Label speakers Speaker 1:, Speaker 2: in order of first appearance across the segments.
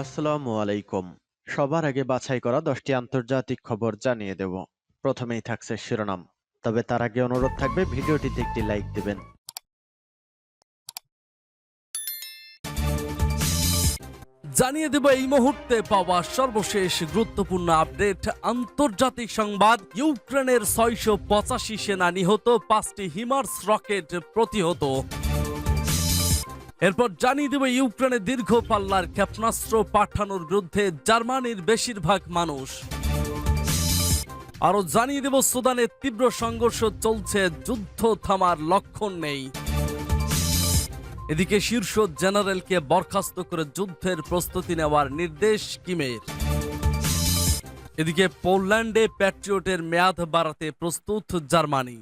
Speaker 1: আসসালামু আলাইকুম। সবার আগে বাছাই করা দশটি আন্তর্জাতিক খবর জানিয়ে দেব। প্রথমেই থাকছে শিরোনাম। তবে তার আগে অনুরোধ থাকবে, ভিডিওটিতে একটি লাইক দিবেন।
Speaker 2: জানিয়ে দেব, এই মুহূর্তে পাওয়া সর্বশেষ গুরুত্বপূর্ণ আপডেট। আন্তর্জাতিক সংবাদ, ইউক্রেনের ছয়শো পঁচাশি সেনা নিহত, পাঁচটি হিমার্স রকেট প্রতিহত। এরপর জানিয়ে দেব ইউক্রেনে দীর্ঘ পাল্লার ক্ষেপণাস্ত্র পাঠানোর বিরুদ্ধে জার্মানির বেশিরভাগ মানুষ। আরও জানিয়ে দেব, সুদানে তীব্র সংঘর্ষ চলছে, যুদ্ধ থামার লক্ষণ নেই। এদিকে শীর্ষ জেনারেলকে বরখাস্ত করে যুদ্ধের প্রস্তুতি নেওয়ার নির্দেশ কিমের। এদিকে পোল্যান্ডে প্যাট্রিয়টের মেয়াদ বাড়াতে প্রস্তুত জার্মানি।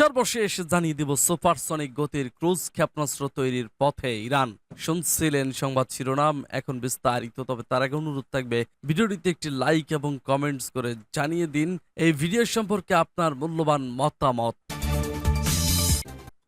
Speaker 2: সর্বশেষ জানিয়ে দিব সুপারসনিক গতির ক্রুজ ক্ষেপণাস্ত্র তৈরির পথে ইরান। শুনছিলেন সংবাদ শিরোনাম, এখন বিস্তারিত, তবে তার আগে অনুরোধ থাকবে, ভিডিওটিতে একটি লাইক এবং কমেন্টস করে জানিয়ে দিন। এই ভিডিও সম্পর্কে আপনার মূল্যবান মতামত।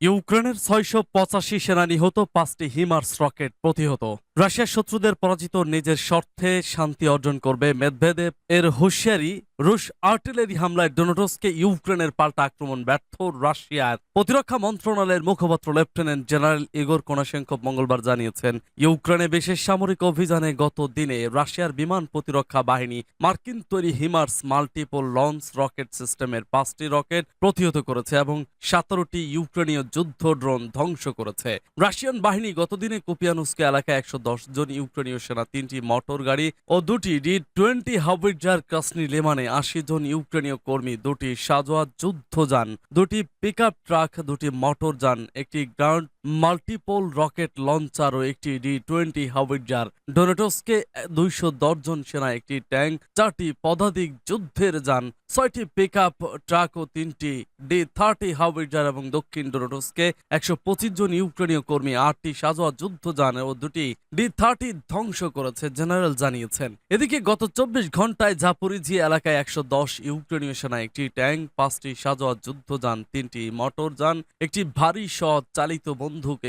Speaker 2: ইউক্রেনের ছয়শো পঁচাশি সেনা নিহত, পাঁচটি হিমার্স রকেট প্রতিহত। রাশিয়ার শত্রুদের পরাজিত নিজের স্বার্থে শান্তি অর্জন করবে মেদভেদেব এর হুঁশিয়ারি রুশ আর্টিলারি হামলায় ডোনোটসকে ইউক্রেনের পাল্টা আক্রমণ ব্যর্থ রাশিয়ার প্রতিরক্ষা মন্ত্রণালয়ের মুখপাত্র লেফটেন্যান্ট জেনারেল ইগোর কোনাশেঙ্কভ মঙ্গলবার জানিয়েছেন, ইউক্রেনে বিশেষ সামরিক অভিযানে গত দিনে রাশিয়ার বিমান প্রতিরক্ষা বাহিনী মার্কিন তৈরি হিমার্স মাল্টিপল লঞ্চ রকেট সিস্টেমের পাঁচটি রকেট প্রতিহত করেছে এবং সতেরোটি ইউক্রেনীয় যুদ্ধ ড্রোন ধ্বংস করেছে। রাশিয়ান বাহিনী গতদিনে কুপিয়ানুস্কে এলাকায় একশো দশ জন ইউক্রেনীয় সেনা, তিনটি মোটর গাড়ি ও দুটি ডি টোয়েন্টি হাউইজার কাসনি লেমানে আশি জন ইউক্রেনীয় কর্মী, দুটি সাজোয়া যুদ্ধ যান দুটি পিকআপ ট্রাক, দুটি মোটর যান একটি গ্রাউন্ড মাল্টিপল রকেট লঞ্চার ও একটি ডি টোয়েন্টি হাউইজার। ডোনেটসকে দুইশো জন সেনা, একটি ট্যাঙ্ক, চারটি পদাতিক যুদ্ধের যান, ছয়টি পিকআপ ট্রাক ও তিনটি ডি থার্টি হাউইজার এবং দক্ষিণ ডোনেটসকে একশো পঁচিশ জন ইউক্রেনীয় কর্মী, আটটি সাজোয়া যুদ্ধযান ও দুটি ডি থার্টি ধ্বংস করেছে, জেনারেল জানিয়েছেন। এদিকে গত চব্বিশ ঘন্টায় জাপুরিজি এলাকায় একশো দশ ইউক্রেনীয় সেনা, একটি ট্যাঙ্ক, পাঁচটি সাজোয়া যুদ্ধযান, তিনটি মোটর যান একটি ভারী সৎ চালিত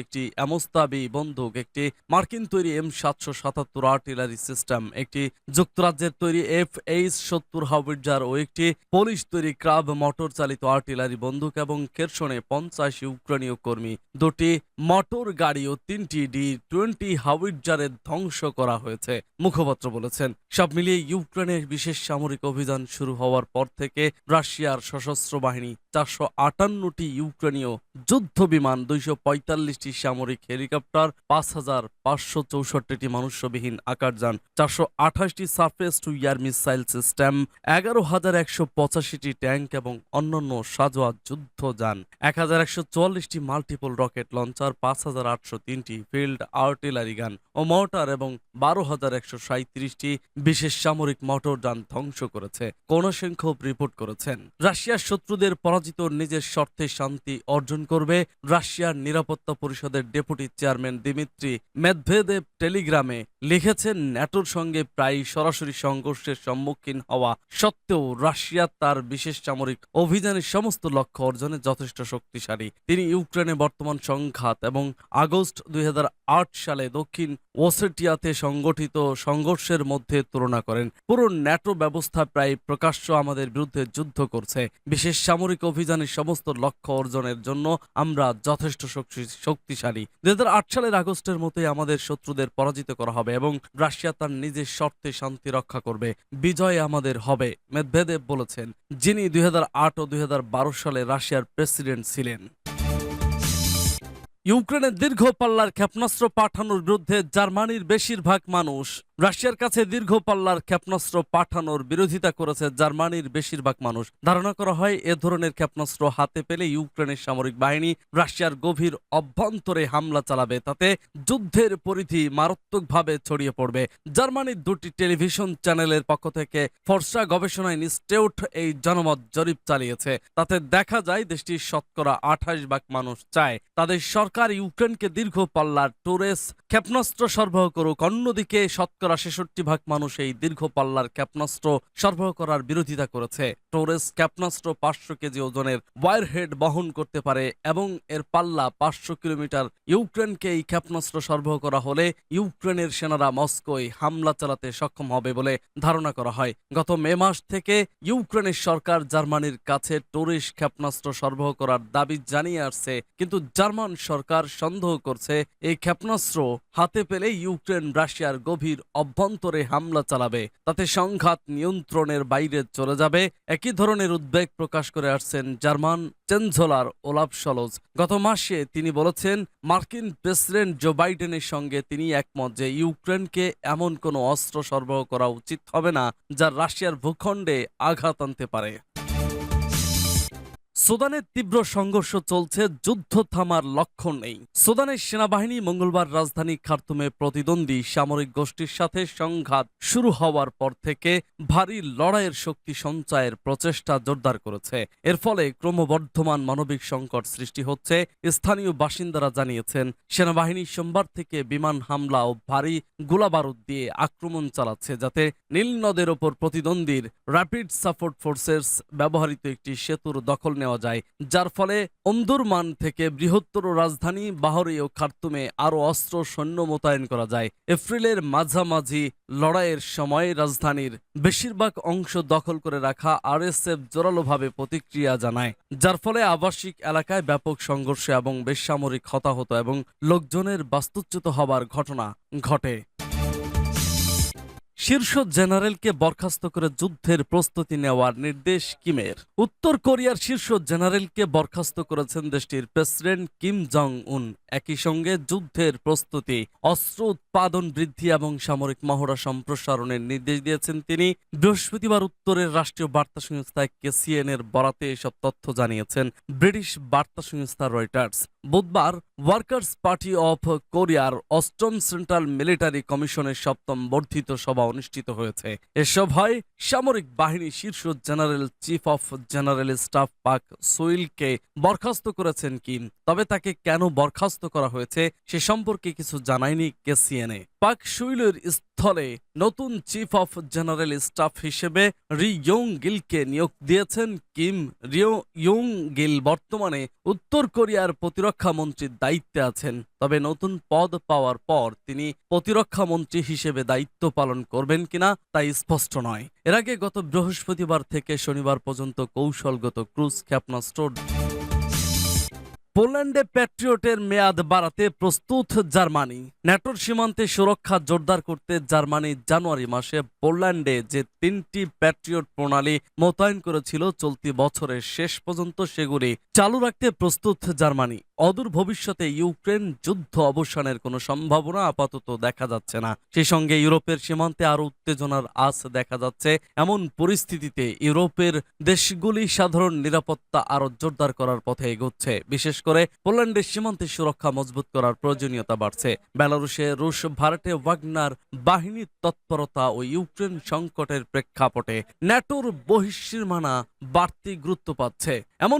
Speaker 2: একটি অ্যামোস্তাবি বন্দুক, একটি মার্কিন তৈরি এম সাতশো সাতাত্তর আর্টিলারি সিস্টেম, একটি যুক্তরাজ্যের তৈরি এফ এইচ সত্তর হাউইজার ও একটি পোলিশ তৈরি ক্রাব মোটর চালিত আর্টিলারি বন্দুক এবং কেরসনে পঞ্চাশ ইউক্রেনীয় কর্মী, দুটি মোটর গাড়ি ও তিনটি ডি টোয়েন্টি হাউইজারের ধ্বংস করা হয়েছে, মুখপাত্র বলেছেন। সব মিলিয়ে ইউক্রেনের বিশেষ সামরিক অভিযান শুরু হওয়ার পর থেকে রাশিয়ার সশস্ত্র বাহিনী চারশো আটান্নটি ইউক্রেনীয় যুদ্ধ বিমান দুইশো পঁয়তাল্লিশটি সামরিক হেলিকপ্টার, পাঁচ হাজার পাঁচশো চৌষট্টিটি মনুষ্যবিহীন আকারযান চারশো আঠাশটি surface to air missile system, এগারো হাজার একশো পঁচাশিটি ট্যাঙ্ক এবং অন্যান্য সাজোয়া যুদ্ধযান এক হাজার একশো চুয়াল্লিশটি মাল্টিপল রকেট লঞ্চার, পাঁচ হাজার আটশো তিনটি ফিল্ড আর্টিলারি গান ও মর্টার এবং বারো হাজার একশো সাঁত্রিশটি বিশেষ সামরিক মোটর যান ধ্বংস করেছে কোনসংখ্যক রিপোর্ট করেছেন। রাশিয়ার শত্রুদের পরাজিত নিজের স্বার্থে শান্তি অর্জন করবে রাশিয়ার নিরাপত্তা পরিষদের ডেপুটি চেয়ারম্যান দিমিত্রি মেদভেদেব টেলিগ্রামে লিখেছেন, ন্যাটোর সঙ্গে প্রায় সরাসরি সংঘর্ষের সম্মুখীন হওয়া সত্ত্বেও রাশিয়া তার বিশেষ সামরিক অভিযানের সমস্ত লক্ষ্য অর্জনে যথেষ্ট শক্তিশালী। তিনি ইউক্রেনে বর্তমান সংঘাত এবং আগস্ট দুই হাজার আট সালে দক্ষিণ ওসেটিয়াতে সংগঠিত সংঘর্ষের মধ্যে তুলনা করেন। পুরো ন্যাটো ব্যবস্থা প্রায় প্রকাশ্য আমাদের বিরুদ্ধে যুদ্ধ করছে। বিশেষ সামরিক অভিযানের সমস্ত লক্ষ্য অর্জনের জন্য আমরা যথেষ্ট শক্তি- শক্তিশালী। দুই হাজার আট সালের আগস্টের মতোই আমাদের শত্রুদের পরাজিত করা হবে এবং রাশিয়া তার নিজের শর্তে শান্তি রক্ষা করবে। বিজয় আমাদের হবে, মেদভেদেব বলেছেন, যিনি দুই হাজার আট ও দুই হাজার বারো সালে রাশিয়ার প্রেসিডেন্ট ছিলেন। ইউক্রেনের দীর্ঘ পাল্লার ক্ষেপণাস্ত্র পাঠানোর বিরুদ্ধে জার্মানির বেশিরভাগ মানুষ রাশিয়ার কাছে দীর্ঘ পাল্লার ক্ষেপণাস্ত্র পাঠানোর বিরোধিতা করেছে জার্মানির বেশিরভাগ মানুষ। ধারণা করা হয়, এ ধরনের ক্ষেপণাস্ত্র হাতে পেলে ইউক্রেনের সামরিক বাহিনী রাশিয়ার গভীর অভ্যন্তরে হামলা চালাবে, তাতে যুদ্ধের পরিধি মারাত্মকভাবে ছড়িয়ে পড়বে। জার্মানির দুটি টেলিভিশন চ্যানেলের পক্ষ থেকে ফর্সা গবেষণা ইনস্টিটিউট এই জনমত জরিপ চালিয়েছে। তাতে দেখা যায়, দেশটির শতকরা আঠাশ ভাগ মানুষ চায় তাদের সরকার সরকার ইউক্রেনকে দীর্ঘ পাল্লার টোরেস ক্ষেপণাস্ত্র সরবরাহ করুক। অন্যদিকে শতকরা ছেষট্টি ভাগ মানুষ এই দীর্ঘ পাল্লার ক্ষেপণাস্ত্র সরবরাহ করার বিরোধিতা করেছে। টোরেস ক্ষেপণাস্ত্র পাঁচশো কেজি ওজনের ওয়ারহেড বহন করতে পারে এবং এর পাল্লা পাঁচশো কিলোমিটার। ইউক্রেনকে এই ক্ষেপণাস্ত্র সরবরাহ করা হলে ইউক্রেনের সেনারা মস্কোয় হামলা চালাতে সক্ষম হবে বলে ধারণা করা হয়। গত মে মাস থেকে ইউক্রেনের সরকার জার্মানির কাছে টোরিস ক্ষেপণাস্ত্র সরবরাহ করার দাবি জানিয়ে আসছে, কিন্তু জার্মান সরকার সন্দেহ করছে, এই ক্ষেপণাস্ত্র হাতে পেলে ইউক্রেন রাশিয়ার গভীর অভ্যন্তরে হামলা চালাবে। তাতে সংঘাত নিয়ন্ত্রণের বাইরে চলে যাবে। একই ধরনের উদ্বেগ প্রকাশ করে আসছেন জার্মান চ্যান্সেলর ওলাফ সলোজ। গত মাসে তিনি বলেছেন, মার্কিন প্রেসিডেন্ট জো বাইডেনের সঙ্গে তিনি একমত যে ইউক্রেনকে এমন কোনো অস্ত্র সরবরাহ করা উচিত হবে না, যা রাশিয়ার ভূখণ্ডে আঘাত আনতে পারে। সুদানের তীব্র সংঘর্ষ চলছে, যুদ্ধ থামার লক্ষণ নেই। সুদানের সেনাবাহিনী মঙ্গলবার রাজধানী খার্তুমে প্রতিদ্বন্দ্বী সামরিক গোষ্ঠীর সাথে সংঘাত শুরু হওয়ার পর থেকে ভারী লড়াইয়ের শক্তি সঞ্চয়ের প্রচেষ্টা জোরদার করেছে। এর ফলে ক্রমবর্ধমান মানবিক সংকট সৃষ্টি হচ্ছে, স্থানীয় বাসিন্দারা জানিয়েছেন। সেনাবাহিনী সোমবার থেকে বিমান হামলা ও ভারী গোলাবারুদ দিয়ে আক্রমণ চালাচ্ছে, যাতে নীল নদের ওপর প্রতিদ্বন্দ্বীর র্যাপিড সাপোর্ট ফোর্সেস ব্যবহৃত একটি সেতুর দখল নেওয়া যায়, যার ফলে অন্দুরমান থেকে বৃহত্তর রাজধানী বাহরি ও খার্তুমে আরও অস্ত্র সৈন্য মোতায়েন করা যায়। এপ্রিলের মাঝামাঝি লড়াইয়ের সময় রাজধানীর বেশিরভাগ অংশ দখল করে রাখা আরএসএফ জোরালোভাবে প্রতিক্রিয়া জানায়, যার ফলে আবাসিক এলাকায় ব্যাপক সংঘর্ষ এবং বেসামরিক হতাহত এবং লোকজনের বাস্তুচ্যুত হবার ঘটনা ঘটে। শীর্ষ জেনারেলকে বরখাস্ত করে যুদ্ধের প্রস্তুতি নেওয়ার নির্দেশ কিমের। উত্তর কোরিয়ার শীর্ষ জেনারেলকে বরখাস্ত করেছেন দেশটির প্রেসিডেন্ট কিম জং উন একই সঙ্গে যুদ্ধের প্রস্তুতি, অস্ত্র উৎপাদন বৃদ্ধি এবং সামরিক মহড়া সম্প্রসারণের নির্দেশ দিয়েছেন তিনি। বৃহস্পতিবার উত্তরের রাষ্ট্রীয় বার্তা সংস্থা কেসিএন এর বরাতে এসব তথ্য জানিয়েছেন ব্রিটিশ বার্তা সংস্থা রয়টার্স। বুধবার ওয়ার্কার্স পার্টি অফ কোরিয়ার অষ্টম সেন্ট্রাল মিলিটারি কমিশনের সপ্তম বর্ধিত সভা অনুষ্ঠিত হয়েছে। এ সভায় সামরিক বাহিনী শীর্ষ general, chief of general staff Pak সোইলকে বরখাস্ত করেছেন কিম। তবে তাকে কেন বরখাস্ত করা হয়েছে সে সম্পর্কে কিছু জানায়নি কেসিএনএ। পাক সুইলের স্থলে নতুন চিফ অফ জেনারেল স্টাফ হিসেবে রি ইয়ং গিলকে নিয়োগ দিয়েছেন কিম রিও ইয়ং গিল বর্তমানে উত্তর কোরিয়ার প্রতিরক্ষা মন্ত্রীর দায়িত্বে আছেন। তবে নতুন পদ পাওয়ার পর তিনি প্রতিরক্ষা মন্ত্রী হিসেবে দায়িত্ব পালন করবেন কিনা তাই স্পষ্ট নয়। এর আগে গত বৃহস্পতিবার থেকে শনিবার পর্যন্ত কৌশলগত ক্রুজ ক্ষেপণাস্ত্র পোল্যান্ডে প্যাট্রিয়টের মেয়াদ বাড়াতে প্রস্তুত জার্মানি। ন্যাটোর সীমান্তে সুরক্ষা জোরদার করতে জার্মানি জানুয়ারি মাসে পোল্যান্ডে যে তিনটি প্যাট্রিয়ট প্রণালী মোতায়েন করেছিল চলতি বছরের শেষ পর্যন্ত সেগুলি চালু রাখতে প্রস্তুত জার্মানি। অদূর ভবিষ্যতে ইউক্রেন যুদ্ধ অবসানের কোনো সম্ভাবনা আপাতত দেখা যাচ্ছে না। সেই সঙ্গে ইউরোপের সীমান্তে আরও উত্তেজনার আস দেখা যাচ্ছে। এমন পরিস্থিতিতে ইউরোপের দেশগুলি সাধারণ নিরাপত্তা আরও জোরদার করার পথে এগোচ্ছে। বিশেষ করে পোল্যান্ডের সীমান্তে সুরক্ষা মজবুত করার প্রয়োজনীয়তা বাড়ছে। বেলারুশে রুশ ভারতে ওয়াগনার বাহিনীর তৎপরতা ও ইউক্রেন সংকটের প্রেক্ষাপটে ন্যাটোর বহিঃসীমানা বাড়তি গুরুত্ব পাচ্ছে। এমন